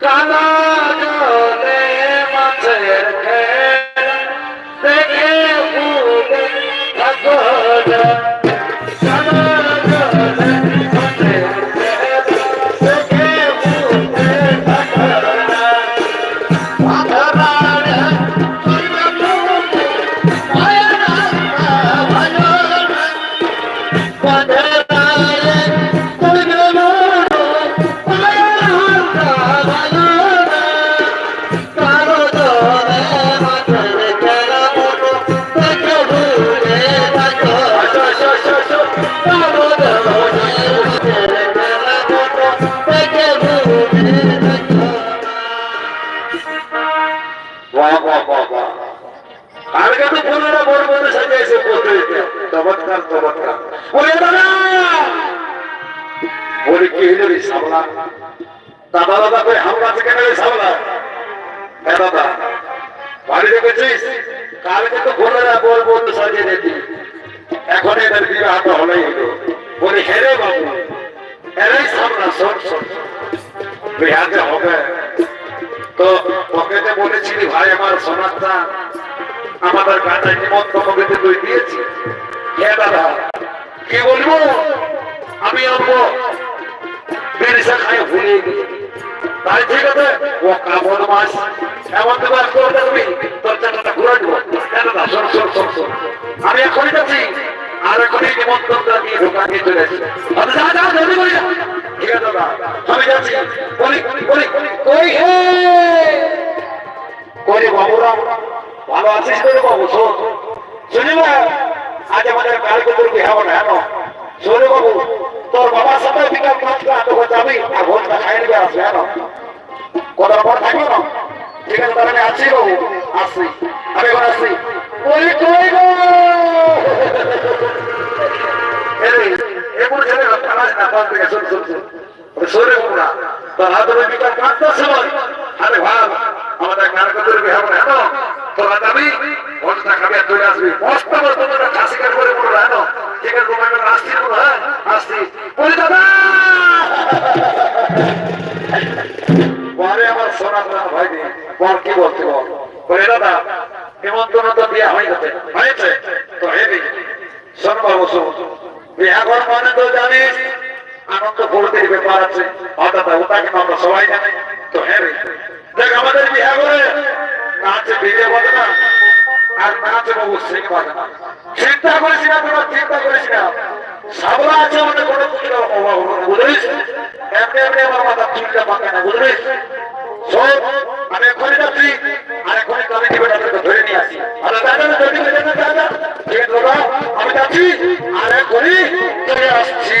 কালা জলে মাছের খেলা দেখে ভুলে বিহাতে হবে। তো যে বলেছিলি, ভাই, আমার সোনারটা, আমাদের গাঁজায় নিমন্ত্রণ কিন্তু তুই দিয়েছি হ্যাঁ দাদা। কি বলব? আমি আনব। বেরিসা খাই ভুলে গেছি। তাই ঠিক আছে, ও কাপড় মাস এমন তো মাস করে তুমি তোর চাকাটা ঘুরে দিব হ্যাঁ দাদা, শোন শোন শোন শোন। আমি এখনই যাচ্ছি। আর এখনই নিমন্ত্রণটা দিয়ে ঢোকা নিয়ে চলে এসেছি। আচ্ছা, যা যা জলদি করে যা। ঠিক আছে আমি যাচ্ছি। বলি বলি কই হে? কই বাবুরা? ভালো আছিস তো রে বাবু? শোন। শুনি না আজ আমাদের কালকে তোর বিয়ে হবে না। শোনে বাবু তোর বাবার সাথে বিকাল বিয়ে হয়ে গেছে হয়েছে, তো হেবি। শোন বিয়ে ঘর মানে তো জানিস আনন্দ না চিন্তা করিস না তোরা চিন্তা করিস না। সাবলা আছে আমাদের কোনো বুঝলিস? এমনি এমনি আমার মাথা চুলটা পাকে না বুঝলিস? সব আমি এখনই যাচ্ছি। আর এখনই কমিটি বেটাদেরকে ধরে নিয়ে আসি। আর দাদা যদি বেজে না দাদা ঠিক আছে আমি যাচ্ছি। আর এখনই চলে আসছি।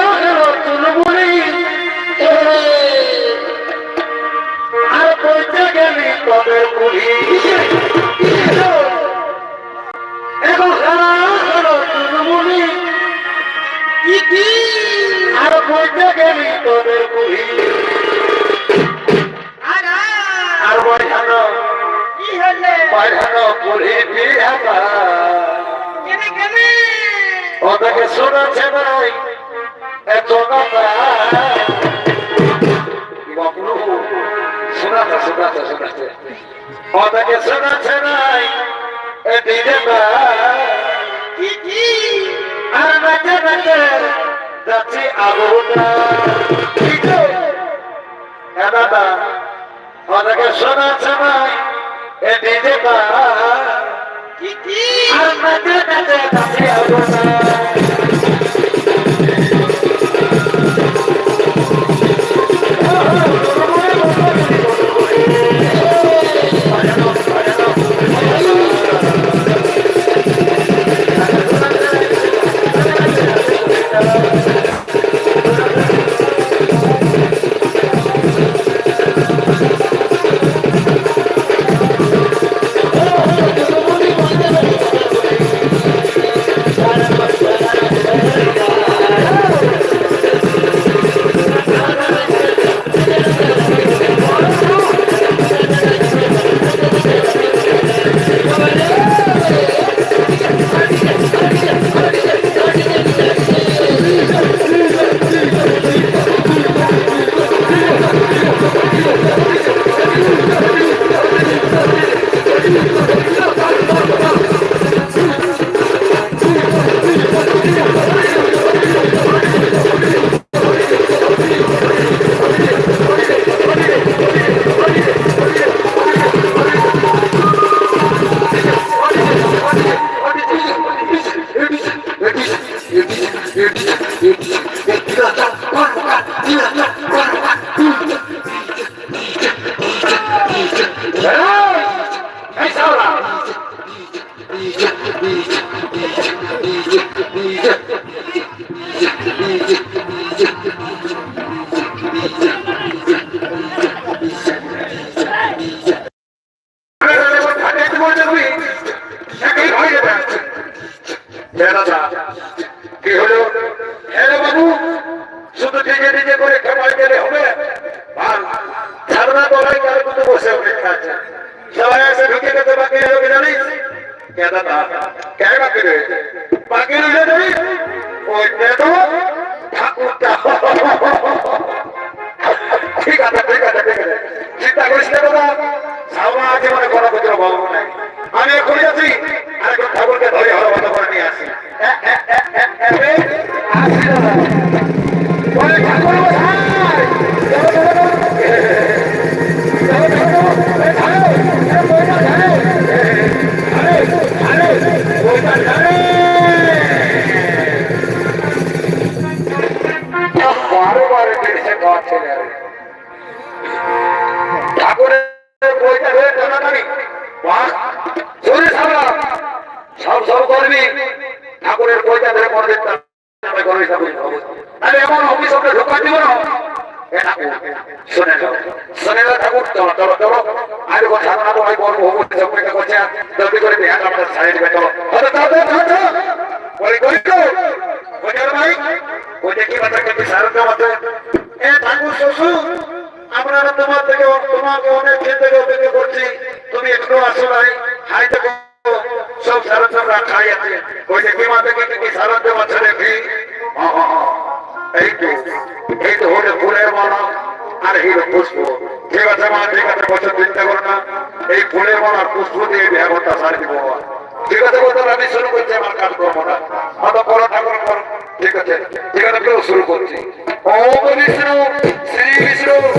বইতে গেলি তোদের কুহি আর বৈঠানো বৈঠানো কুহি বিহাতা ওদেরকে শোনাচ্ছে ভাই এত কথা। বাবলু শোনাতে শোনাতে শোনাতে। ওদেরকে শোনাচ্ছে নাই এদিকে আর নাচে নাচে। কি গো? হ্যাঁ দাদা শোনাচ্ছে ভাই এ ডিজে আর নাচে নাচে নাচে আগুনটা ঠিক আছে ঠিক আছে ঠিক আছে চিন্তা করিস না দাদা আছে মানে কোনো পুত্র বলব নাই আমি এখনই আছি আরেকজন ঠাকুরকে ধরে হলো করে নিয়ে আসি আসি দাদা ঠাকুর করছি, তুমি একটু আসো নাই হাই থেকে সব সারন্ত খাই আছে। ওই বিমা থেকে কি সারন্ত বছরে ভি। এই তো এই তো হলো ফুলের আর এই পুষ্প। ঠিক আছে মা, ঠিক আছে বছর চিন্তা করো না। এই ফুলের পুষ্প দিয়ে সারি দিব ঠিক আছে আমি শুরু করছি আমার কাজ করব না ঠাকুর করো ঠিক আছে ঠিক আছে শুরু করছি। বিষ্ণু, শ্রী বিষ্ণু।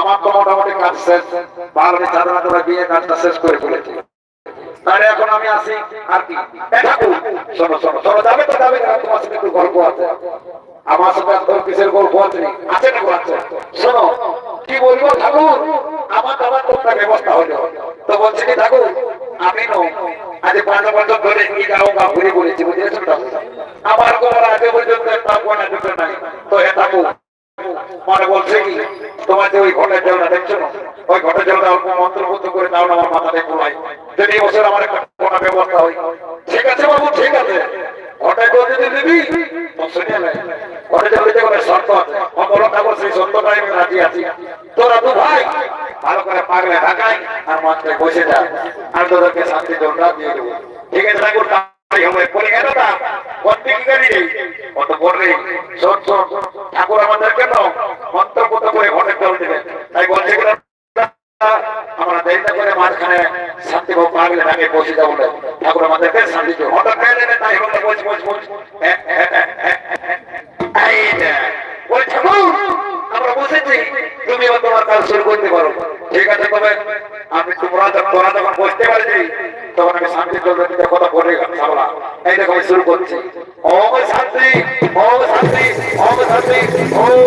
আমার তো মোটামুটি কাজ শেষ। বারোটি সাধারণ তোরা বিয়ে কাজটা শেষ করে ফেলেছি। শোনো আমার সাথে কি বলব আমার আমার ব্যবস্থা হলো। তো বলছি কি ঠাকুর, আমি নো আজ ধরে বুঝেছ আমার আগে পর্যন্ত নাই। তো মানে বলছে কি? তোমার যে ওই ঘটের জলটা দেখছ? না ওই ঘটের জলটা অল্প মন্ত্রমুগ্ধ করে না আমার মাথাতে পোলাই যদি বছর আমার একটা ব্যবস্থা হয়, ঠিক আছে বাবু, ঠিক আছে। রাজি আছি। তোরা দু ভাই করে আর আর শান্তি দিয়ে ঠিক আছে ঠাকুর আমাদেরকে তো মন্ত্রপুত করে ঘটে জল দেবে। তাই বলছে আমরা আমরা বসেছি। তুমি তোমার কাজ শুরু করতে পারো। ঠিক আছে, তবে আমি তোমরা যখন যখন বসতে পারছি। তখন আমি শান্তি জন্য কথা বলে সামলা এই দেখো আমি শুরু করছি। ওম শান্তি ওম শান্তি ওম শান্তি, ওম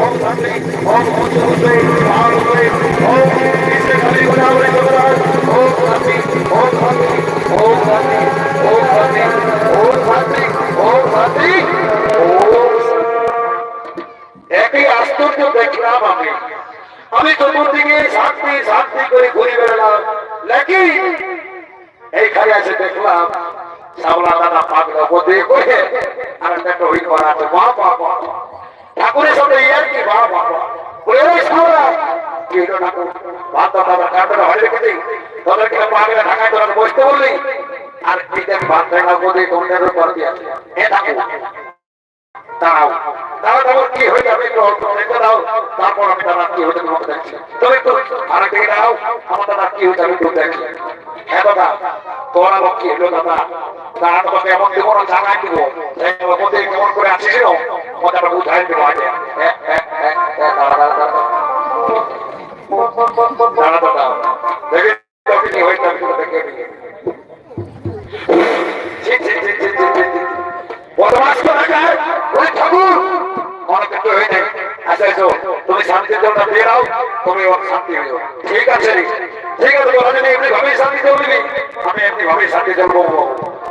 ওম শান্তি, ওম হচ্ছে পাহাড় উপরে ওম নিচে খালি করে আমরা জগরাজ ওম শান্তি ওম শান্তি ওম শান্তি ওম শান্তি ওম শান্তি ওম শান্তি। একই আশ্চর্য দেখলাম আমি। আমি চতুর্দিকে শান্তি শান্তি করে ঘুরে বেড়ালাম লেকিন এইখানে এসে দেখলাম সাবলা দাদা পাগলা বোধে করে আর একটা ওই করা আছে। বাহ বাহ বাহ। ঠাকুরের সাথে ইয়ার কি? বাহ বাহ বাহ। ওই ওই সাবলা কি হলো ঠাকুর ভাত দাদা এ ঠাকুর দাও। দাও আমার দেখছি। হ্যাঁ দাদা তোর আবার কি হ্যাঁ, হ্যাঁ, হ্যাঁ। বদমাস! কিছু হয়ে। আচ্ছা, এসো, তুমি শান্তির জন্য দিয়ে দাও তুমি শান্তি হয়ে ঠিক আছে ঠিক আছে। বলা আমি এমনি ভাবেই শান্তি দেবো আমি এমনি ভাবেই শান্তি দেবো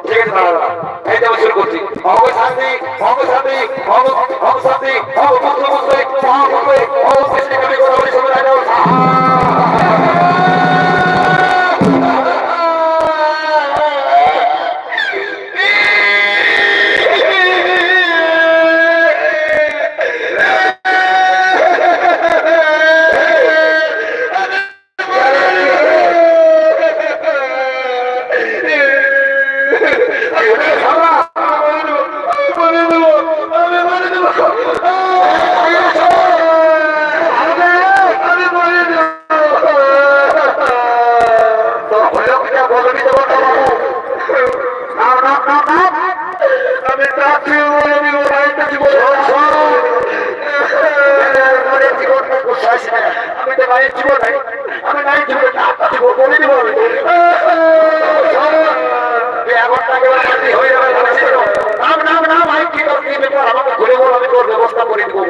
ঠিক আছে দাদা এই যে শুরু করছি। অঙ্গ শান্তি অঙ্গ শান্তি অঙ্গ অঙ্গ শান্তি অঙ্গ পুত্র পুত্রে মহাপুত্রে অঙ্গ কৃষ্ণ কবি করে সবাই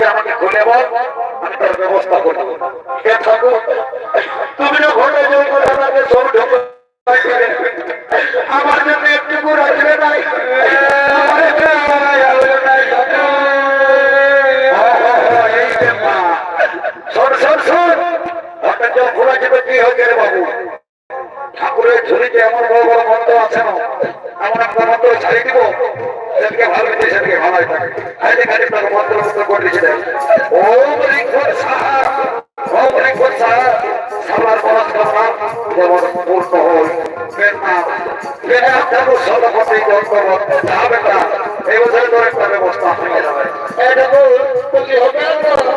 তোর কি হয় আমাকে খুলে বল আমি তোর ঘরে আমার জন্য Thank you.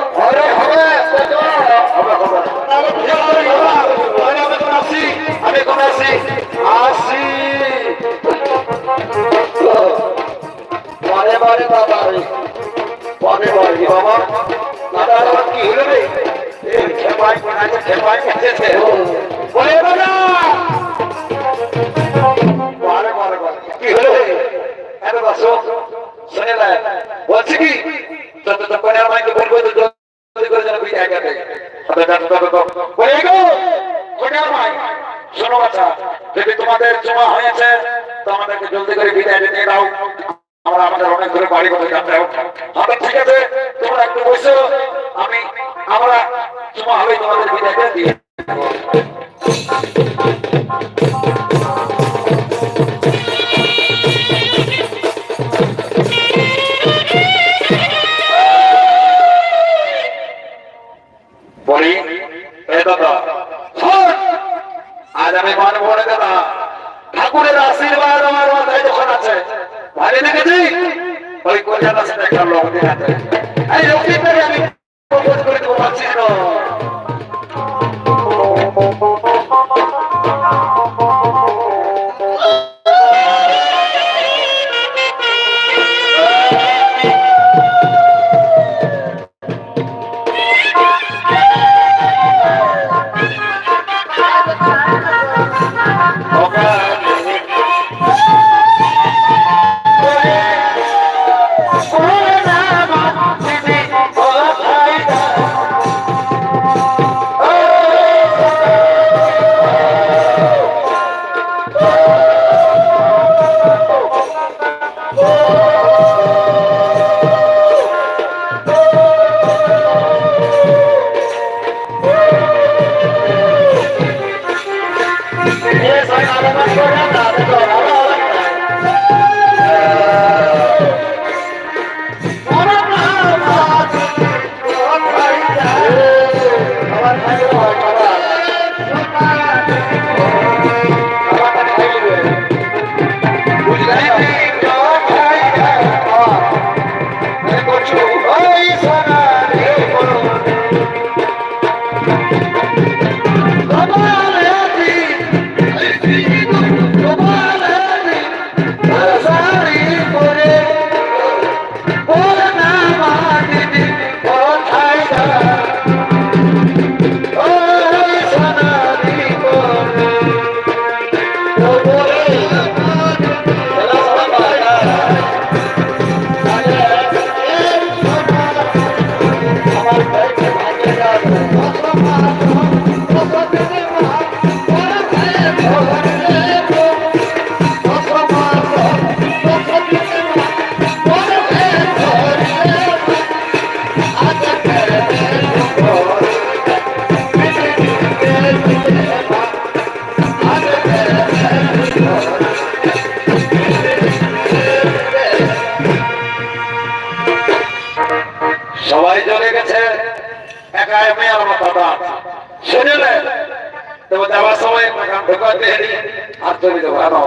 অনেক করে বাড়ি করে যাতে আচ্ছা, ঠিক আছে, তোমরা একটু বসো। আমি, আমরা তোমার আমি তোমাদের বিদায় দিয়ে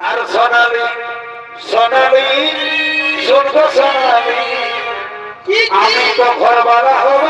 আর সোনালি সোনালি শুনব সোনালি আমি তো ঘর বাড়া হব